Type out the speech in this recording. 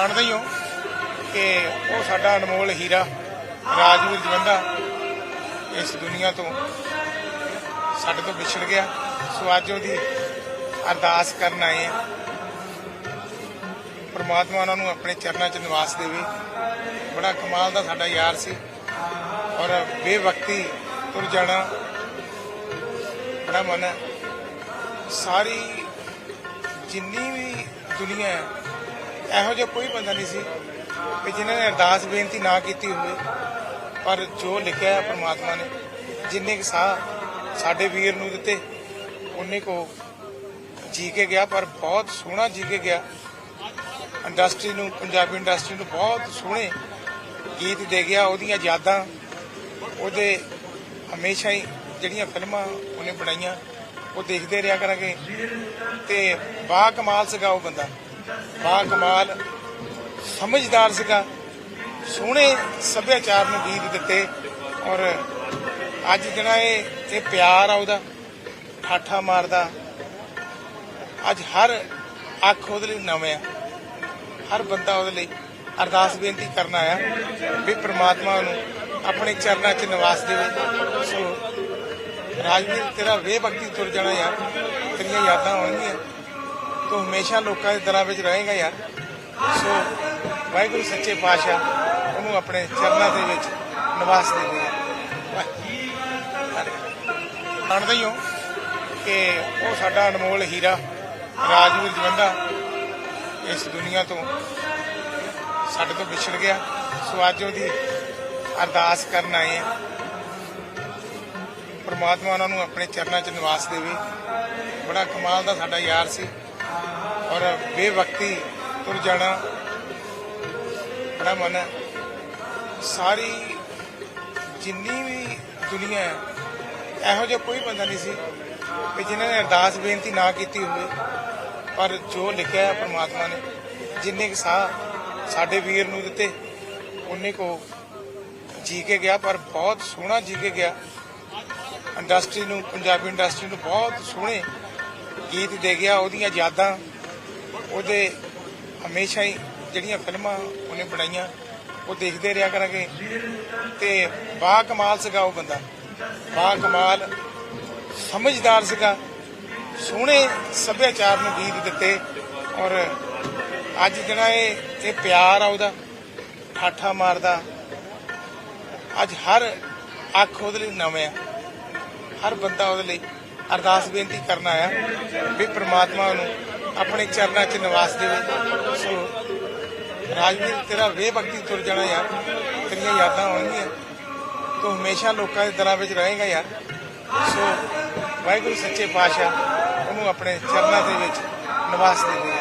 ਜਾਣਦੇ ਹੀ ਹੋ ਕਿ ਉਹ ਸਾਡਾ ਅਨਮੋਲ ਹੀਰਾ, ਰਾਜਵੀਰ ਜਵੰਦਾ ਇਸ ਦੁਨੀਆ ਤੋਂ ਸਾਡੇ ਤੋਂ ਵਿਛੜ ਗਿਆ। ਸੋ ਅੱਜ ਉਹਦੀ ਅਰਦਾਸ ਕਰਨ ਆਏ ਹਾਂ। ਪਰਮਾਤਮਾ ਉਹਨਾਂ ਨੂੰ ਆਪਣੇ ਚਰਨਾਂ 'ਚ ਨਿਵਾਸ ਦੇਵੇ। ਬੜਾ ਕਮਾਲ ਦਾ ਸਾਡਾ ਯਾਰ ਸੀ ਔਰ ਬੇਵਕਤੀ ਤੁਰ ਜਾਣਾ ਬੜਾ ਮਨ ਹੈ। ਸਾਰੀ ਜਿੰਨੀ ਵੀ ਦੁਨੀਆ ਹੈ ਇਹੋ ਜਿਹਾ ਕੋਈ ਬੰਦਾ ਨਹੀਂ ਸੀ ਕਿ ਜਿਨ੍ਹਾਂ ਨੇ ਅਰਦਾਸ ਬੇਨਤੀ ਨਾ ਕੀਤੀ ਹੋਵੇ, ਪਰ ਜੋ ਲਿਖਿਆ ਹੈ ਪ੍ਰਮਾਤਮਾ ਨੇ, ਜਿੰਨੇ ਕੁ ਸਾਹ ਸਾਡੇ ਵੀਰ ਨੂੰ ਦਿੱਤੇ ਉਨੇ ਕੋ ਜੀ ਕੇ ਗਿਆ, ਪਰ ਬਹੁਤ ਸੋਹਣਾ ਜੀ ਕੇ ਗਿਆ। ਇੰਡਸਟਰੀ ਨੂੰ, ਪੰਜਾਬੀ ਇੰਡਸਟਰੀ ਨੂੰ ਬਹੁਤ ਸੋਹਣੇ ਗੀਤ ਦੇ ਗਿਆ, ਉਹਦੀਆਂ ਯਾਦਾਂ, ਉਹਦੇ ਹਮੇਸ਼ਾ ਹੀ ਜਿਹੜੀਆਂ ਫਿਲਮਾਂ ਉਹਨੇ ਬਣਾਈਆਂ, ਉਹ ਦੇਖਦੇ ਰਿਹਾ ਕਰਾਂਗੇ। ਤੇ ਬਾ ਕਮਾਲ ਸੀਗਾ ਉਹ ਬੰਦਾ। ਬਾ ਕਮਾਲ। ਸਮਝਦਾਰ ਸੀਗਾ। ਸੋਹਣੇ ਸੱਭਿਆਚਾਰ ਨੂੰ ਗੀਤ ਦਿੱਤੇ ਔਰ ਅੱਜ ਜਿਹੜਾ ਇਹ ਇਹ ਪਿਆਰ ਆ ਉਹਦਾ, ਠਾਠਾ ਮਾਰਦਾ, ਅੱਜ ਹਰ ਅੱਖ ਉਹਦੇ ਲਈ ਨਵੇਂ ਆ। ਹਰ ਬੰਦਾ ਉਹਦੇ ਲਈ ਅਰਦਾਸ ਬੇਨਤੀ ਕਰਨ ਆਇਆ ਵੀ ਪ੍ਰਮਾਤਮਾ ਨੂੰ ਆਪਣੇ ਚਰਨਾਂ 'ਚ ਨਿਵਾਸ ਦੇਵੇ। ਸੋ ਰਾਜਵੀਰ, ਤੇਰਾ ਵੇ ਭਗਤੀ ਤੁਰ ਜਾਣਾ ਯਾਰ ਤੇਰੀਆਂ ਯਾਦਾਂ ਆਉਣਗੀਆਂ। ਤੂੰ ਹਮੇਸ਼ਾ ਲੋਕਾਂ ਦੇ ਦਿਲਾਂ ਵਿੱਚ ਰਹੇਗਾ ਯਾਰ। ਸੋ, ਵਾਹਿਗੁਰੂ ਸੱਚੇ ਪਾਤਸ਼ਾਹ ਉਹਨੂੰ ਆਪਣੇ ਚਰਨਾਂ ਦੇ ਵਿੱਚ ਨਿਵਾਸ ਦੇਵੇ ਜਾਣਦੇ ਹੀ ਹੋ ਕਿ ਉਹ ਸਾਡਾ ਅਨਮੋਲ ਹੀਰਾ, ਰਾਜਵੀਰ ਜਵੰਦਾ ਇਸ ਦੁਨੀਆ ਤੋਂ ਸਾਡੇ ਤੋਂ ਵਿਛੜ ਗਿਆ। ਸੋ ਅੱਜ ਉਹਦੀ ਅਰਦਾਸ ਕਰਨ ਆਏ ਹਾਂ। ਪਰਮਾਤਮਾ ਉਹਨਾਂ ਨੂੰ ਆਪਣੇ ਚਰਨਾਂ 'ਚ ਨਿਵਾਸ ਦੇਵੇ। ਬੜਾ ਕਮਾਲ ਦਾ ਸਾਡਾ ਯਾਰ ਸੀ। ਔਰ ਬੇਵਕਤੀ ਤੁਰ ਜਾਣਾ ਬੜਾ ਮਨ ਹੈ। ਸਾਰੀ ਜਿੰਨੀ ਵੀ ਦੁਨੀਆ ਹੈ, ਇਹੋ ਜਿਹਾ ਕੋਈ ਬੰਦਾ ਨਹੀਂ ਸੀ ਕਿ ਜਿਨ੍ਹਾਂ ਨੇ ਅਰਦਾਸ ਬੇਨਤੀ ਨਾ ਕੀਤੀ ਹੋਵੇ, ਪਰ ਜੋ ਲਿਖਿਆ ਹੈ ਪ੍ਰਮਾਤਮਾ ਨੇ, ਜਿੰਨੇ ਕੁ ਸਾਹ ਸਾਡੇ ਵੀਰ ਨੂੰ ਦਿੱਤੇ ਉਨੇ ਕੋ ਜੀ ਕੇ ਗਿਆ, ਪਰ ਬਹੁਤ ਸੋਹਣਾ ਜੀ ਕੇ ਗਿਆ। ਇੰਡਸਟਰੀ ਨੂੰ, ਪੰਜਾਬੀ ਇੰਡਸਟਰੀ ਨੂੰ ਬਹੁਤ ਸੋਹਣੇ ਗੀਤ ਦੇ ਗਿਆ, ਉਹਦੀਆਂ ਯਾਦਾਂ, ਉਹਦੇ ਹਮੇਸ਼ਾ ਹੀ ਜਿਹੜੀਆਂ ਫਿਲਮਾਂ ਉਹਨੇ ਬਣਾਈਆਂ, ਉਹ ਦੇਖਦੇ ਰਿਹਾ ਕਰਾਂਗੇ ਤੇ ਬਾ ਕਮਾਲ ਸੀਗਾ ਉਹ ਬੰਦਾ। ਬਾ ਕਮਾਲ, ਸਮਝਦਾਰ ਸੀਗਾ, ਸੋਹਣੇ ਸੱਭਿਆਚਾਰ ਨੂੰ ਗੀਤ ਦਿੱਤੇ ਔਰ ਅੱਜ ਜਿਹੜਾ ਇਹ ਇਹ ਪਿਆਰ ਆ ਉਹਦਾ, ਠਾਠਾ ਮਾਰਦਾ, ਅੱਜ ਹਰ ਅੱਖ ਉਹਦੇ ਲਈ ਨਵੇਂ ਆ, ਹਰ ਬੰਦਾ ਉਹਦੇ ਲਈ ਅਰਦਾਸ ਬੇਨਤੀ ਕਰਨ ਆਇਆ ਵੀ ਪ੍ਰਮਾਤਮਾ ਨੂੰ ਆਪਣੇ ਚਰਨਾਂ 'ਚ ਨਿਵਾਸ ਦੇਵੇ। ਸੋ ਰਾਜਵੀਰ, ਤੇਰਾ ਵੇ ਭਗਤੀ ਤੁਰ ਜਾਣਾ ਯਾਰ। ਤੇਰੀਆਂ ਯਾਦਾਂ ਆਉਣਗੀਆਂ ਤੂੰ ਹਮੇਸ਼ਾ ਲੋਕਾਂ ਦੇ ਦਿਲਾਂ ਵਿੱਚ ਰਹੇਗਾ ਯਾਰ। ਸੋ ਵਾਹਿਗੁਰੂ ਸੱਚੇ ਪਾਤਸ਼ਾਹ ਉਹਨੂੰ ਆਪਣੇ ਚਰਨਾਂ ਦੇ ਵਿੱਚ ਨਿਵਾਸ ਦੇਵੇ